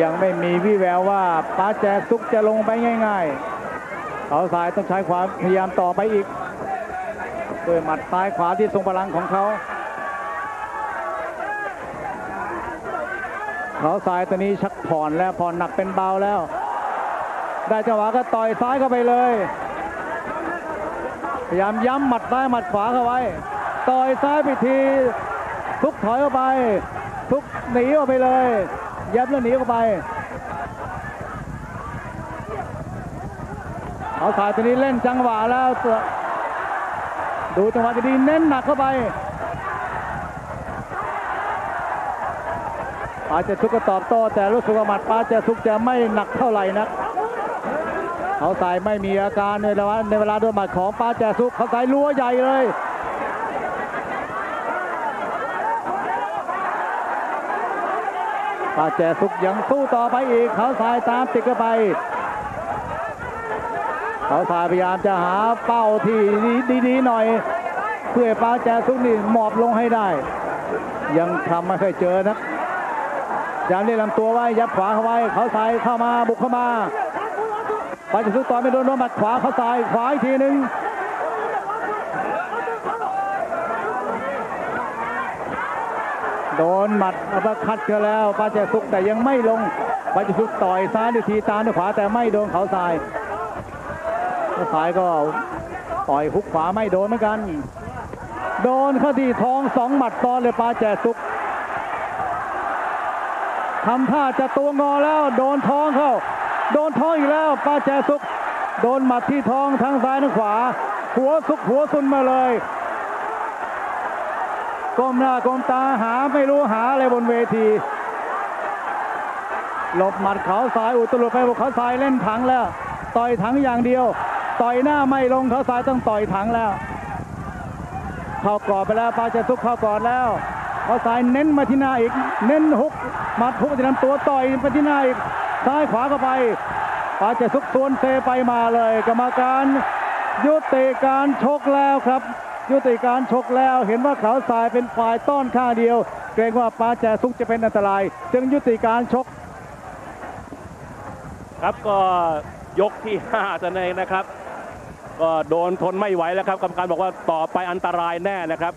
ยังไม่มีวิแววว่าป้าแจซุกจะลงไปง่ายๆเขาสายต้องใช้ความพยายามต่อไปอีกด้วยหมัดซ้ายขวาที่ทรงพลังของเขาเขาสายตัวนี้ชักผ่อนแล้วผ่อนหนักเป็นเบาแล้ว ได้จังหวะก็ต่อยซ้ายเข้าไปเลย พยายามย้ำหมัดซ้ายหมัดขวาเข้าไว้ ต่อยซ้ายไปที ทุกถอยเข้าไป ทุกหนีออกไปเลย ยับแล้วหนีเข้าไปเขาสายตัวนี้เล่นจังหวะแล้วดูจังหวะดีเน้นหนักเข้าไปปาเจทุกก็ตอบโต้แต่รู้สึกว่าหมัดปาเจทุกจะไม่หนักเท่าไหร่นักเขาสายไม่มีอาการในเวลาในเวลาโดนหมัดของปาแจซุกเขาสายลัวใหญ่เลย ปาแจซุกยังสู้ต่อไปอีก เขาสายตามติดเข้าไป เขาสายพยายามจะหาเป้าที่ดีๆหน่อย เพื่อปาแจซุกนี่หมอบลงให้ได้ ยังทำไม่เคยเจอนะยามเรียลำตัวไว้ยับขวาเข้าไว้ เขาสายเข้ามาบุกเข้ามาปาจะซุกต่อไม่โดนโดนหมัดขวาเขาซ้ายขวาอีกทีหนึ่ง โดนหมัดอัปคัดกันแล้วปาจะซุกแต่ยังไม่ลงปาจะซุกต่อยซ้ายด้วยทีตามด้วยขวาแต่ไม่โดนเขาซ้ายเขาซ้ายก็ต่อยฮุกขวาไม่โดนเหมือนกัน โดนเข้าที่ท้องสองหมัดซ้อนเลยปาแจซุกทำท่าจะตัวงอแล้ว โดนท้องเข้า โดนท้องอีกแล้วปาแจสุก โดนหมัดที่ท้องทั้งซ้ายทั้งขวา หัวสุกหัวซุนมาเลย ก้มหน้าก้มตาหาไม่รู้หาอะไรบนเวทีหลบหมัดเขาสายอุตลุดไปบอกเขาสายเล่นถังแล้ว ต่อยถังอย่างเดียว ต่อยหน้าไม่ลงเขาสายต้องต่อยถังแล้ว เข้ากรอบไปแล้วปาจะซุกเข้ากอดแล้วเขาสายเน้นมาที่หน้าอีก เน้นหุกหมัดหุกที่ลำตัวต่อยไปที่หน้าอีกซ้ายขวาเข้าไปปาจะซุกสวนเซไปมาเลย กรรมการยุติการชกแล้วครับ ยุติการชกแล้ว เห็นว่าเขาสายเป็นฝ่ายต้อนข้างเดียว เกรงว่าปาแจซุกจะเป็นอันตราย จึงยุติการชก ครับก็ยกที่5จะเองนะครับ ก็โดนทนไม่ไหวแล้วครับกรรมการบอกว่าต่อไปอันตรายแน่นะครับ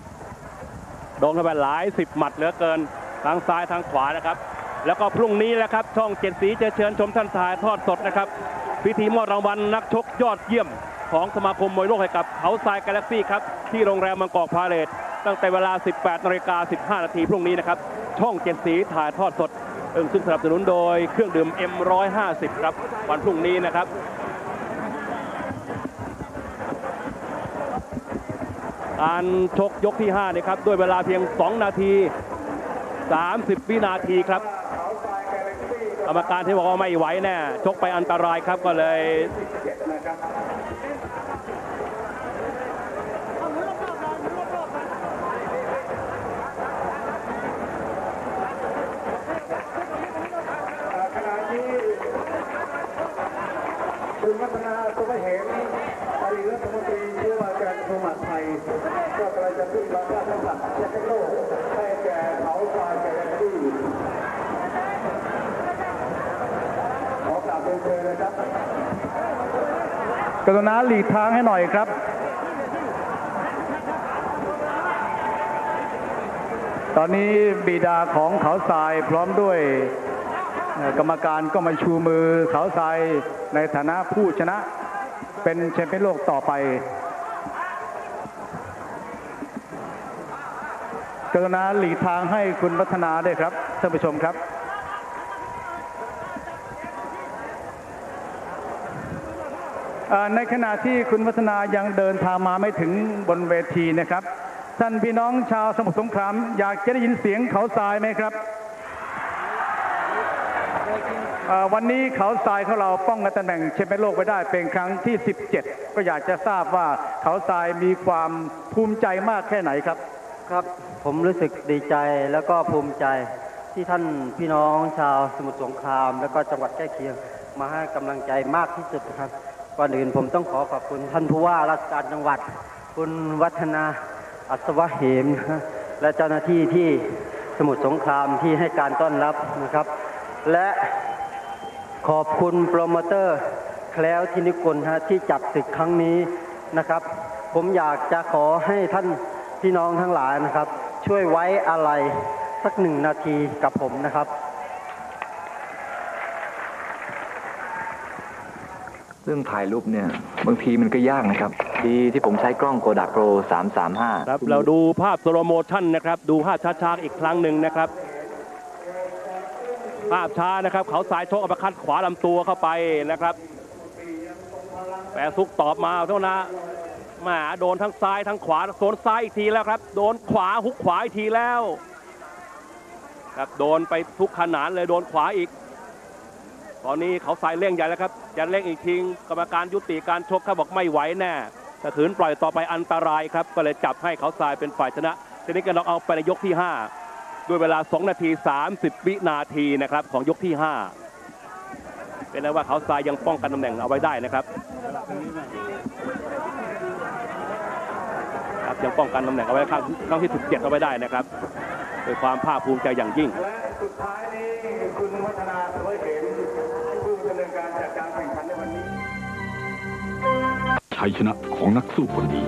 โดนเข้าไปหลายสิบหมัดเหลือเกินทางซ้ายทางขวานะครับ แล้วก็พรุ่งนี้นะครับช่องเจ็ดสีจะเชิญชมท่านถ่ายทอดสดนะครับพิธีมอบรางวัลนักชกยอดเยี่ยมของสมาคมมวยโลกให้กับเขาทรายกาแล็กซี่ครับที่โรงแรมบางกอกพาเลทตั้งแต่เวลา 18นาฬิกา15นาทีพรุ่งนี้นะครับ ช่องเจ็ดสีถ่ายทอดสดเอิ่มซึ่งสนับสนุนโดยเครื่องดื่ม M150 ครับ วันพรุ่งนี้นะครับการชกยกที่5นี่ครับด้วยเวลาเพียง 2 นาที 30 วินาทีครับกรรมการที่บอกว่าไม่ไหวแน่ชกไปอันตรายครับก็เลย ขณะนี้คุณวัฒนาสุภเหมอดีต รัฐมนตรีช่วยว่าการกระทรวงมหาดไทยก็กำลังจะขึ้นมาด้านน้ำหนักเช็คโลกให้แก่เขาทรายแก่ที่ขอกราบเรียนเชิญนะครับกรุณาหลีกทางให้หน่อยครับตอนนี้บิดาของเขาทรายพร้อมด้วยกรรมการก็มาชูมือเขาทรายในฐานะผู้ชนะ เป็นแชมเปี้ยนโลกต่อไป กรุณาหลีกทางให้คุณพัฒนาด้วยครับท่านผู้ชมครับในขณะที่คุณวัฒนายังเดินทางมาไม่ถึงบนเวทีนะครับ ท่านพี่น้องชาวสมุทรสงคราม อยากจะได้ยินเสียงเขาทรายไหมครับ วันนี้เขาทรายของเราป้องกันตำแหน่งแชมเปี้ยนโลกไว้ได้เป็นครั้งที่ 17 ก็อยากจะทราบว่าเขาทรายมีความภูมิใจมากแค่ไหนครับ ครับ ผมรู้สึกดีใจแล้วก็ภูมิใจที่ท่านพี่น้องชาวสมุทรสงคราม แล้วก็จังหวัดใกล้เคียงมาให้กำลังใจมากที่สุดครับก่อนอื่นผมต้องขอขอบคุณท่านผู้ว่าราชการจังหวัด คุณวัฒนาอัศวะเหม และเจ้าหน้าที่ที่สมุทรสงครามที่ให้การต้อนรับนะครับ และ ขอบคุณโปรโมเตอร์แคล้วทินิกุลฮะที่จัดศึกครั้งนี้นะครับ ผมอยากจะขอให้ท่านพี่น้องทั้งหลายนะครับ ช่วยไว้อะไรสักหนึ่งนาทีกับผมนะครับเรื่องถ่ายรูปเนี่ยบางทีมันก็ยากนะครับ ดีที่ผมใช้กล้องโกดักโปร 335 ครับ เราดูภาพสโลโมชั่นนะครับ ดูภาพช้าๆอีกครั้งหนึ่งนะครับ ภาพช้านะครับ เขาสายชกอัปคัดขวาลำตัวเข้าไปนะครับแปรซุกตอบมาเท่านะแหมาโดนทั้งซ้ายทั้งขวาโซนซ้ายอีกทีแล้วครับ โดนขวาฮุกขวาอีกทีแล้ว ครับโดนไปทุกขนานเลยโดนขวาอีก ตอนนี้เขาสายเร่งใหญ่แล้วครับจะเร่งอีกทีกรรมการยุติการชกเขาบอกไม่ไหวแน่ถ้าขืนปล่อยต่อไปอันตรายครับ ก็เลยจับให้เขาทรายเป็นฝ่ายชนะทีนี้ก็น็อกเอาไปในยกที่ 5 ด้วยเวลา 2 นาที 30 วินาทีนะครับของยกที่ 5 เป็นแล้วว่าเขาทรายยังป้องกันตำแหน่งเอาไว้ได้นะครับครับยังป้องกันตำแหน่งเอาไว้ครั้งครั้งที่ 17 เอาไว้ได้นะครับด้วยความภาคภูมิใจอย่างยิ่งและสุดท้ายนี้คุณวัฒนาสวยเห็นผู้ดำเนินการจัดการแข่งขันในวันนี้ชัยชนะของนักสู้คนนี้